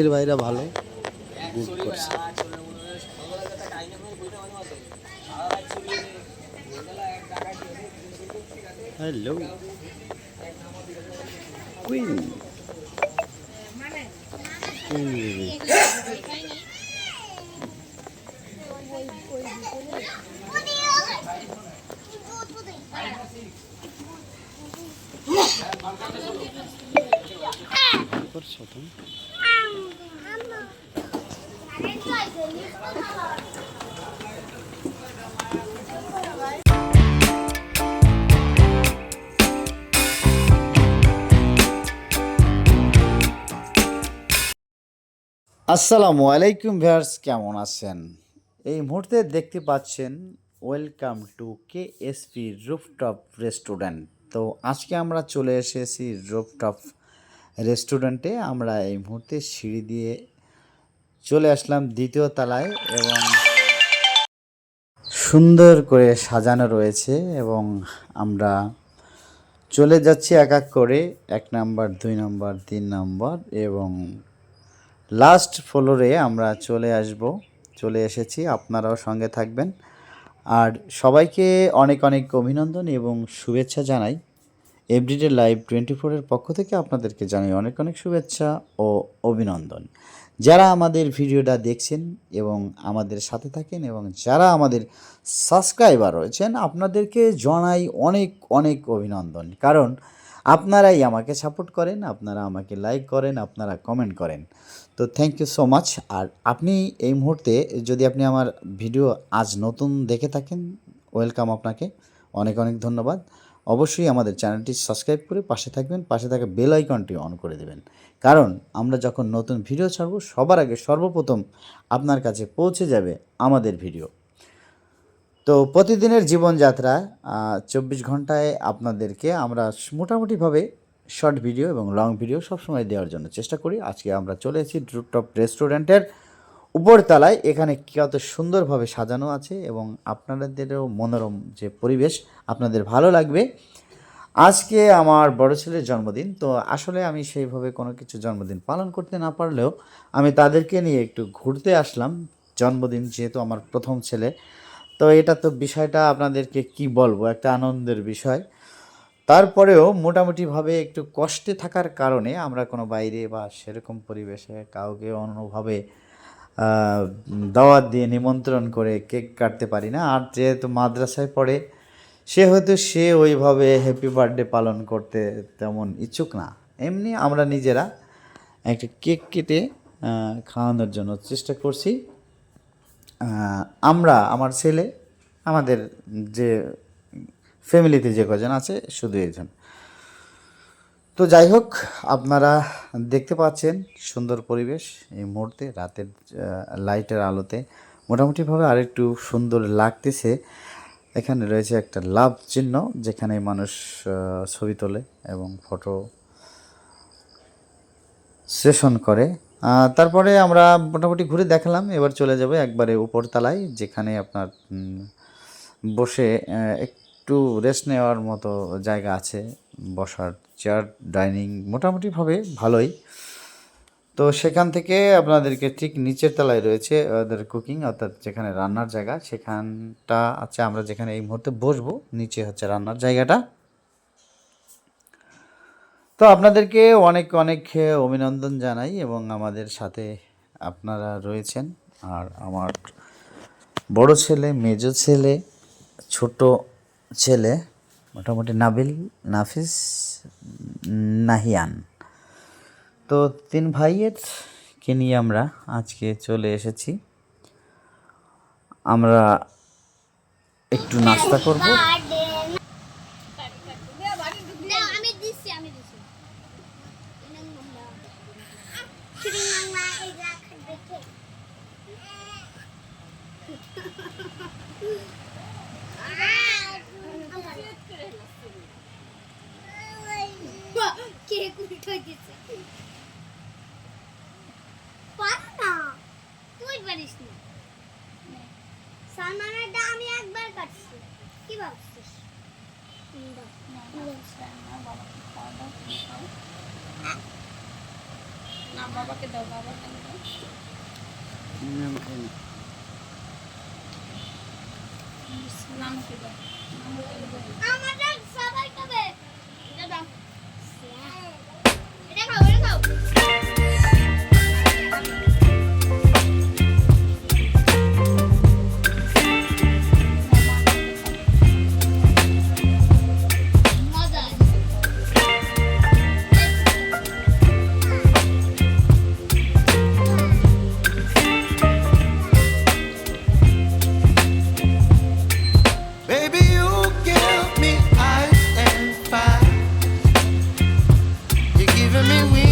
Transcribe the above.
এর বাইরে ভালো গুড করছে। হ্যালো কুইন করছ তুমি? আসসালামু আলাইকুম ভিউয়ার্স, কেমন আছেন? এই মুহূর্তে দেখতে পাচ্ছেন, welcome to K SP rooftop restaurant তো আজকে আমরা চলে এসেছি রুফটপ রেস্টুরেন্টে আমরা এই মুহূর্তে সিঁড়ি দিয়ে চলে আসলাম দ্বিতীয় তলায় এবং সুন্দর করে সাজানো রয়েছে এবং আমরা চলে যাচ্ছি এক এক করে, এক নাম্বার, দুই নাম্বার, তিন নাম্বার এবং লাস্ট ফ্লোরে আমরা চলে আসব। চলে এসেছি, আপনারাও সঙ্গে থাকবেন। আর সবাইকে অনেক অনেক অভিনন্দন এবং শুভেচ্ছা জানাই। এভরিডে লাইভ টোয়েন্টি ফোরের পক্ষ থেকে আপনাদেরকে জানাই অনেক অনেক শুভেচ্ছা ও অভিনন্দন। যারা আমাদের ভিডিওটা দেখছেন এবং আমাদের সাথে থাকেন এবং যারা আমাদের সাবস্ক্রাইবার রয়েছেন, আপনাদেরকে জানাই অনেক অনেক অভিনন্দন। কারণ আপনারাই আমাকে সাপোর্ট করেন, আপনারা আমাকে লাইক করেন, আপনারা কমেন্ট করেন। তো থ্যাংক ইউ সো মাচ আর আপনি এই মুহূর্তে যদি আপনি আমার ভিডিও আজ নতুন দেখে থাকেন ওয়েলকাম আপনাকে। অনেক অনেক ধন্যবাদ। অবশ্যই আমাদের চ্যানেলটি সাবস্ক্রাইব করে পাশে থাকবেন, পাশে থাকা বেল আইকনটি অন করে দেবেন। কারণ আমরা যখন নতুন ভিডিও ছাড়ব, সবার আগে সর্বপ্রথম আপনার কাছে পৌঁছে যাবে আমাদের ভিডিও। তো প্রতিদিনের জীবনযাত্রা চব্বিশ ঘন্টায় আপনাদেরকে আমরা মোটামুটিভাবে শর্ট ভিডিও এবং লং ভিডিও সবসময় দেওয়ার জন্য চেষ্টা করি। আজকে আমরা চলে এসেছি রুটটপ রেস্টুরেন্টের উপরতলায় এখানে কত সুন্দরভাবে সাজানো আছে এবং আপনাদেরও মনোরম যে পরিবেশ আপনাদের ভালো লাগবে। আজকে আমার বড় ছেলের জন্মদিন, তো আসলে আমি সেইভাবে কোনো কিছু জন্মদিন পালন করতে না পারলেও আমি তাদেরকে নিয়ে একটু ঘুরতে আসলাম জন্মদিন যেহেতু আমার প্রথম ছেলে। তো এটা তো বিষয়টা আপনাদেরকে কি বলব, একটা আনন্দের বিষয়। তারপরেও মোটামুটিভাবে একটু কষ্টে থাকার কারণে আমরা কোনো বাইরে বা সেরকম পরিবেশে কাউকে অন্যভাবে দাওয়াত দিয়ে নিমন্ত্রণ করে কেক কাটতে পারি না। আর যেহেতু মাদ্রাসায় পড়ে সে হয়তো সে ওইভাবে হ্যাপি বার্থডে পালন করতে তেমন ইচ্ছুক না। এমনি আমরা নিজেরা একটা কেক কেটে খাওয়ানোর জন্য চেষ্টা করছি। আমরা, আমার ছেলে, আমাদের যে ফ্যামিলিতে যে কজন আছে, শুধু একজন তো যাই হোক আপনারা দেখতে পাচ্ছেন সুন্দর পরিবেশ এই মুহূর্তে রাতের লাইটের আলোতে। মোটামুটিভাবে আরেকটু সুন্দর লাগতেছে। এখানে রয়েছে একটা লাভ চিহ্ন যেখানে মানুষ ছবি তোলে এবং ফটো সেশন করে। তারপরে আমরা মোটামুটি ঘুরে দেখালাম এবার চলে যাব একবারে উপরতলায় যেখানে আপনার বসে আহ, একটু রেস্ট নেওয়ার মতো জায়গা আছে, বসার চেয়ার ডাইনিং মোটামুটিভাবে ভালোই। তো সেখান থেকে আপনাদেরকে ঠিক নিচের তলায় রয়েছে ওদের কুকিং অর্থাৎ যেখানে রান্নার জায়গা, সেখানটা আছে আমরা যেখানে এই মুহূর্তে বসবো, নিচে হচ্ছে রান্নার জায়গাটা। তো আপনাদেরকে অনেক অনেক অভিনন্দন জানাই এবং আমাদের সাথে আপনারা রয়েছেন। আর আমার বড় ছেলে, মেজ ছেলে, ছোট ছেলে মোটামুটি নাবিল নাফিস নাহিয়ান। তো তিন ভাইয়ের কে নিয়ে আমরা আজকে চলে এসেছি। আমরা একটু নাস্তা করব। না, আমি আমি একবার কাটছি কি ভাবছিস। না বাবাকে দাও বাবাকে দাও নানুকে দাও নানুকে দাও আমাদের সবাই খাবে এটা দাও। Giving me